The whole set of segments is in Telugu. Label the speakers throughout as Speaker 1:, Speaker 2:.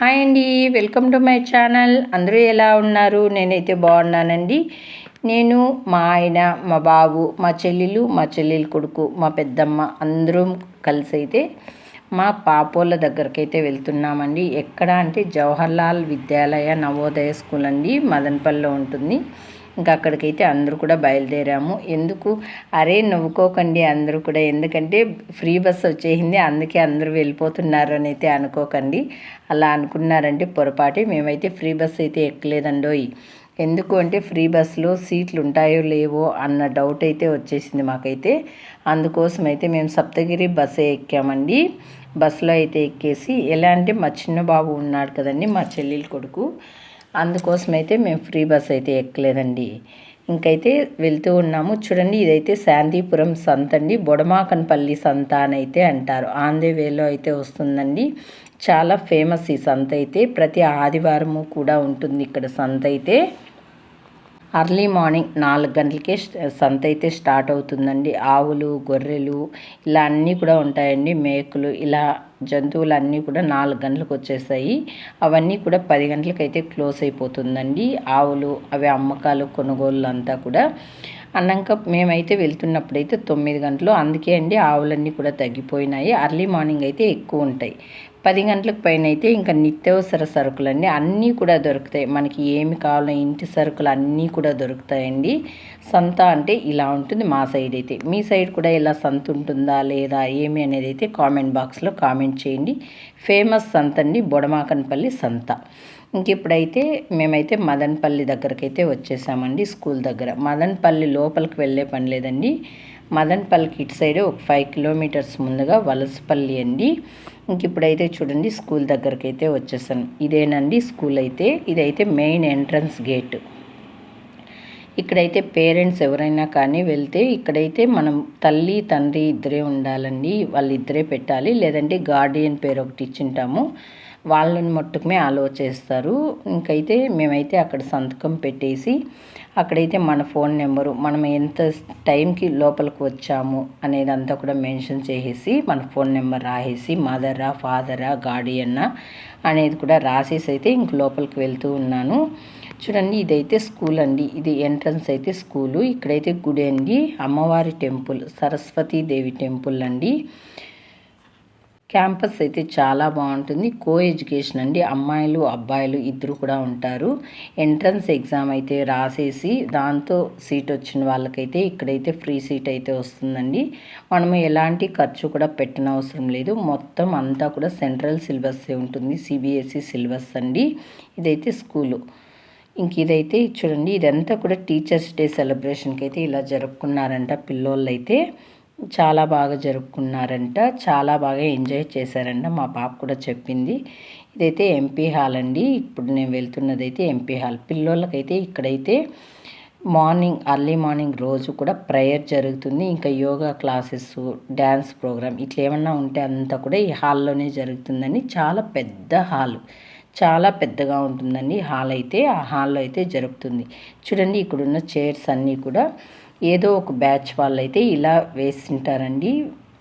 Speaker 1: హాయ్ అండి వెల్కమ్ టు మై ఛానల్. అందరూ ఎలా ఉన్నారు? నేనైతే బాగున్నానండి. నేను మా ఆయన మా బాబు మా చెల్లెలు మా చెల్లెలు కొడుకు మా పెద్దమ్మ అందరం కలిసి అయితే మా పాపోళ్ళ దగ్గరకైతే వెళ్తున్నామండి. ఎక్కడ అంటే జవహర్లాల్ విద్యాలయ నవోదయ స్కూల్ అండి మదనపల్లిలో ఉంటుంది. ఇంకా అక్కడికైతే అందరూ కూడా బయలుదేరాము. ఎందుకు? అరే నవ్వుకోకండి అందరూ కూడా. ఎందుకంటే ఫ్రీ బస్ వచ్చేసింది. అందుకే అందరూ వెళ్ళిపోతున్నారు అని అయితే అనుకోకండి. అలా అనుకున్నారంటే పొరపాటే. మేమైతే ఫ్రీ బస్ అయితే ఎక్కలేదండోయ్. ఎందుకు అంటే ఫ్రీ బస్సులో సీట్లు ఉంటాయో లేవో అన్న డౌట్ అయితే వచ్చేసింది మాకైతే. అందుకోసం అయితే మేము సప్తగిరి బస్సే ఎక్కామండి. బస్సులో అయితే ఎక్కేసి ఎలా అంటే మా చిన్న బాబు ఉన్నాడు కదండి మా చెల్లెలు కొడుకు. అందుకోసం అయితే మేము ఫ్రీ బస్ అయితే ఎక్కలేదండి. ఇంకైతే వెళ్తూ ఉన్నాము. చూడండి ఇదైతే శాంతిపురం సంత అండి. బొడమాకన్పల్లి సంత అని అయితే అంటారు. ఆంధ్రవేలో అయితే వస్తుందండి. చాలా ఫేమస్ ఈ సంత అయితే. ప్రతి ఆదివారము కూడా ఉంటుంది ఇక్కడ సంత అయితే. అర్లీ మార్నింగ్ నాలుగు గంటలకే సంత అయితే స్టార్ట్ అవుతుందండి. ఆవులు గొర్రెలు ఇలా అన్నీ కూడా ఉంటాయండి. మేకలు ఇలా జంతువులు అన్నీ కూడా నాలుగు గంటలకు వచ్చేసాయి అవన్నీ కూడా పది గంటలకు అయితే క్లోజ్ అయిపోతుందండి. ఆవులు అవి అమ్మకాలు కొనుగోళ్ళు అంతా కూడా. అన్నాక మేమైతే వెళ్తున్నప్పుడైతే తొమ్మిది గంటలు. అందుకే అండి ఆవులన్నీ కూడా తగ్గిపోయినాయి. అర్లీ మార్నింగ్ అయితే ఎక్కువ ఉంటాయి. పది గంటలకు పైన అయితే ఇంకా నిత్యావసర సరుకులన్నీ అన్నీ కూడా దొరుకుతాయి. మనకి ఏమి కావాలో ఇంటి సరుకులు అన్నీ కూడా దొరుకుతాయండి. సంత అంటే ఇలా ఉంటుంది మా సైడ్ అయితే. మీ సైడ్ కూడా ఇలా సంత ఉంటుందా లేదా ఏమి అనేది అయితే కామెంట్ బాక్స్లో కామెంట్ చేయండి. ఫేమస్ సంత అండి బొడమాకన్పల్లి సంత. ఇంక ఇప్పుడైతే మేమైతే మదన్పల్లి దగ్గరకైతే వచ్చేసామండి స్కూల్ దగ్గర. మదన్పల్లి లోపలికి వెళ్ళే పని లేదండి. మదన్పల్లికి ఇటు సైడ్ ఒక ఫైవ్ కిలోమీటర్స్ ముందుగా వలసపల్లి అండి. ఇంక ఇప్పుడైతే చూడండి స్కూల్ దగ్గరికి అయితే వచ్చేసాను. ఇదేనండి స్కూల్ అయితే ఇదైతే మెయిన్ ఎంట్రన్స్ గేట్. ఇక్కడైతే పేరెంట్స్ ఎవరైనా కానీ వెళ్తే ఇక్కడైతే మనం తల్లి తండ్రి ఇద్దరే ఉండాలండి. వాళ్ళు ఇద్దరే పెట్టాలి. లేదంటే గార్డియన్ పేరు ఒకటి ఇచ్చింటాము. వాళ్ళని మట్టుకమే అలో చేస్తారు ఇంకైతే మేమైతే అక్కడ సంతకం పెట్టేసి అక్కడైతే మన ఫోన్ నెంబరు మనం ఎంత టైంకి లోపలికి వచ్చాము అనేది అంతా కూడా మెన్షన్ చేసేసి మన ఫోన్ నెంబర్ రాసేసి మదరా ఫాదరా గార్డియన్నా అనేది కూడా రాసేసి అయితే ఇంక లోపలికి వెళ్తూ ఉన్నాను. చూడండి ఇదైతే స్కూల్ అండి. ఇది ఎంట్రన్స్ అయితే స్కూలు. ఇక్కడైతే గుడి అండి. అమ్మవారి టెంపుల్ సరస్వతీదేవి టెంపుల్ అండి. క్యాంపస్ అయితే చాలా బాగుంటుంది. కో ఎడ్యుకేషన్ అండి. అమ్మాయిలు అబ్బాయిలు ఇద్దరు కూడా ఉంటారు. ఎంట్రన్స్ ఎగ్జామ్ అయితే రాసేసి దాంతో సీట్ వచ్చిన వాళ్ళకైతే ఇక్కడైతే ఫ్రీ సీట్ అయితే వస్తుందండి. మనము ఎలాంటి ఖర్చు కూడా పెట్టనవసరం లేదు. మొత్తం అంతా కూడా సెంట్రల్ సిలబస్ ఉంటుంది. సిబిఎస్ఈ సిలబస్ అండి. ఇదైతే స్కూలు. ఇంక ఇదైతే చూడండి ఇదంతా కూడా టీచర్స్ డే సెలబ్రేషన్కి అయితే ఇలా జరుపుకున్నారంట పిల్లోళ్ళు అయితే చాలా బాగా జరుపుకున్నారంట చాలా బాగా ఎంజాయ్ చేశారంట మా పాప కూడా చెప్పింది. ఇదైతే ఎంపీ హాల్ అండి ఇప్పుడు నేను వెళ్తున్నది అయితే ఎంపీ హాల్. పిల్లోళ్ళకైతే ఇక్కడైతే మార్నింగ్ అర్లీ మార్నింగ్ రోజు కూడా ప్రేయర్ జరుగుతుంది. ఇంకా యోగా క్లాసెస్ డ్యాన్స్ ప్రోగ్రామ్ ఇట్లా ఏమన్నా ఉంటే అంతా కూడా ఈ హాల్లోనే జరుగుతుందని చాలా పెద్ద హాల్. చాలా పెద్దగా ఉంటుందండి. హాల్ అయితే ఆ హాల్లో అయితే జరుగుతుంది చూడండి ఇక్కడున్న చైర్స్ అన్నీ కూడా ఏదో ఒక బ్యాచ్ వాళ్ళైతే ఇలా వేసింటారండి.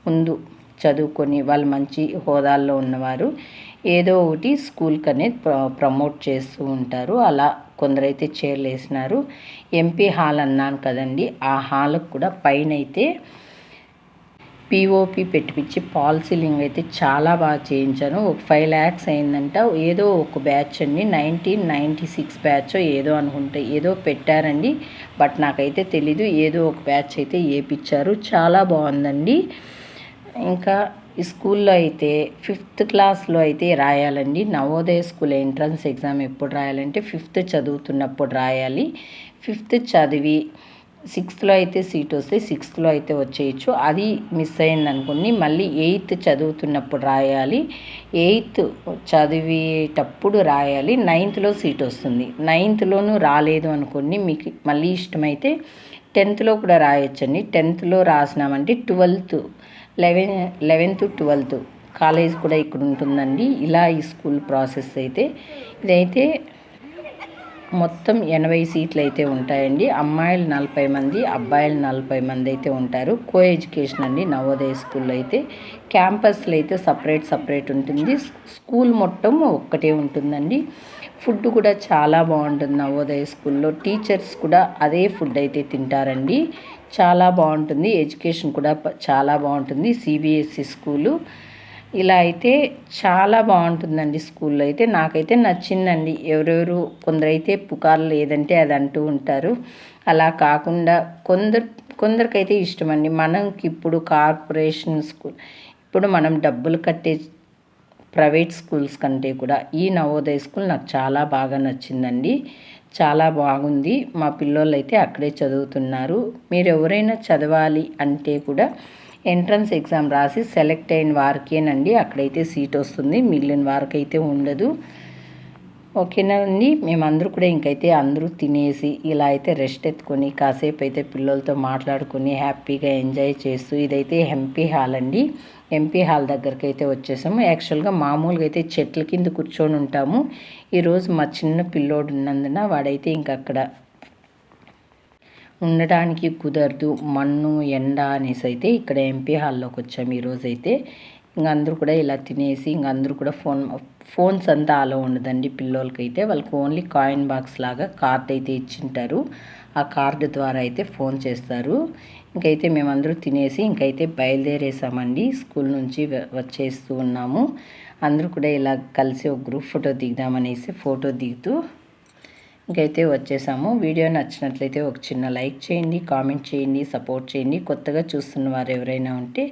Speaker 1: ముందు చదువుకొని వాళ్ళు మంచి హోదాల్లో ఉన్నవారు ఏదో ఒకటి స్కూల్కి అనేది ప్రమోట్ చేస్తూ ఉంటారు. అలా కొందరైతే చైర్లు వేసినారు ఎంపీ హాల్ అన్నాను కదండి ఆ హాల్కి కూడా పైన అయితే పిఓపి పెట్టిపించి పాలసీలింగ్ అయితే చాలా బాగా చేయించాను. ఒక ఫైవ్ ల్యాక్స్ అయిందంట. ఏదో ఒక బ్యాచ్ అండి. నైన్టీన్ నైంటీ సిక్స్ బ్యాచ్ ఏదో అనుకుంటే ఏదో పెట్టారండి. బట్ నాకైతే తెలీదు. ఏదో ఒక బ్యాచ్ అయితే వేపించారు చాలా బాగుందండి. ఇంకా స్కూల్లో అయితే ఫిఫ్త్ క్లాస్లో అయితే రాయాలండి. నవోదయ స్కూల్ ఎంట్రన్స్ ఎగ్జామ్ ఎప్పుడు రాయాలంటే ఫిఫ్త్ చదువుతున్నప్పుడు రాయాలి. ఫిఫ్త్ చదివి సిక్స్త్లో అయితే సీట్ వస్తే సిక్స్త్లో అయితే వచ్చేయచ్చు. అది మిస్ అయింది అనుకోండి మళ్ళీ ఎయిత్ చదువుతున్నప్పుడు రాయాలి. ఎయిత్ చదివేటప్పుడు రాయాలి. నైన్త్లో సీట్ వస్తుంది. నైన్త్లోనూ రాలేదు అనుకోండి మీకు మళ్ళీ ఇష్టమైతే టెన్త్లో కూడా రాయొచ్చండి. టెన్త్లో రాసినామంటే twelfth eleven eleventh twelfth college కూడా ఇక్కడ ఉంటుందండి. ఇలా ఈ స్కూల్ ప్రాసెస్ అయితే. ఇదైతే మొత్తం ఎనభై సీట్లు అయితే ఉంటాయండి. అమ్మాయిలు నలభై మంది అబ్బాయిలు నలభై మంది అయితే ఉంటారు. కో ఎడ్యుకేషన్ అండి నవోదయ స్కూల్లో అయితే క్యాంపస్లో అయితే సపరేట్ సపరేట్ ఉంటుంది. స్కూల్ మొత్తం ఒక్కటే ఉంటుందండి. ఫుడ్ కూడా చాలా బాగుంటుంది నవోదయ స్కూల్లో. టీచర్స్ కూడా అదే ఫుడ్ అయితే తింటారండి. చాలా బాగుంటుంది. ఎడ్యుకేషన్ కూడా చాలా బాగుంటుంది. CBSE school. ఇలా అయితే చాలా బాగుంటుందండి స్కూల్లో అయితే. నాకైతే నచ్చిందండి. ఎవరెవరు కొందరైతే పుకార్లు లేదంటే అది అంటూ ఉంటారు. అలా కాకుండా కొందరు కొందరికైతే ఇష్టం అండి మనకి ఇప్పుడు కార్పొరేషన్ స్కూల్ ఇప్పుడు మనం డబ్బులు కట్టే ప్రైవేట్ స్కూల్స్ కంటే కూడా ఈ నవోదయ స్కూల్ నాకు చాలా బాగా నచ్చిందండి. చాలా బాగుంది. మా పిల్లోళ్ళు అయితే అక్కడే చదువుతున్నారు. మీరు ఎవరైనా చదవాలి అంటే కూడా ఎంట్రన్స్ ఎగ్జామ్ రాసి సెలెక్ట్ అయిన వారికేనండి అక్కడైతే సీట్ వస్తుంది మిగిలిన వారికి అయితే ఉండదు. ఓకేనా అండి? మేమందరూ కూడా ఇంకైతే అందరూ తినేసి ఇలా అయితే రెస్ట్ ఎత్తుకొని కాసేపు అయితే పిల్లలతో మాట్లాడుకొని హ్యాపీగా ఎంజాయ్ చేస్తూ ఇదైతే ఎంపీ హాల్ అండి. ఎంపీ హాల్ దగ్గరికి అయితే వచ్చేసాము. యాక్చువల్గా మామూలుగా అయితే చెట్ల కింద కూర్చొని ఉంటాము. ఈరోజు మా చిన్న పిల్లోడు ఉన్నందున వాడైతే ఇంకక్కడ ఉండడానికి కుదరదు. మన్ను ఎండ అనేసి అయితే ఇక్కడ ఎంపీ హాల్లోకి వచ్చాము ఈరోజు అయితే ఇంక అందరూ కూడా ఇలా తినేసి ఇంక అందరూ కూడా ఫోన్ ఫోన్స్ అంతా అలా ఉండదండి పిల్లోలకైతే. వాళ్ళకి ఓన్లీ కాయిన్ బాక్స్ లాగా కార్డ్ అయితే ఇచ్చింటారు. ఆ కార్డు ద్వారా అయితే ఫోన్ చేస్తారు. ఇంకైతే మేమందరూ తినేసి ఇంకైతే బయలుదేరేసామండి. స్కూల్ నుంచి వచ్చేస్తూ ఉన్నాము. అందరూ కూడా ఇలా కలిసి ఒక గ్రూప్ ఫోటో దిగుదామనేసి ఫోటో దిగుతూ ఇంకైతే వచ్చేసాము. వీడియో నచ్చినట్లయితే ఒక చిన్న లైక్ చేయండి కామెంట్ చేయండి సపోర్ట్ చేయండి. కొత్తగా చూస్తున్న వారు ఎవరైనా ఉంటే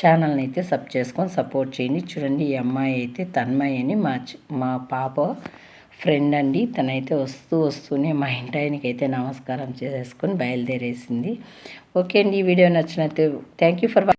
Speaker 1: ఛానల్ని అయితే సబ్ చేసుకొని సపోర్ట్ చేయండి. చూడండి ఈ అమ్మాయి అయితే తన్మయ్య అని మా మా పాప ఫ్రెండ్ అండి. తనైతే వస్తూ వస్తూనే మా ఇంటి ఆయనకి అయితే నమస్కారం చేసుకొని బయలుదేరేసింది. ఓకే అండి ఈ వీడియో నచ్చినట్టు థ్యాంక్ యూ ఫర్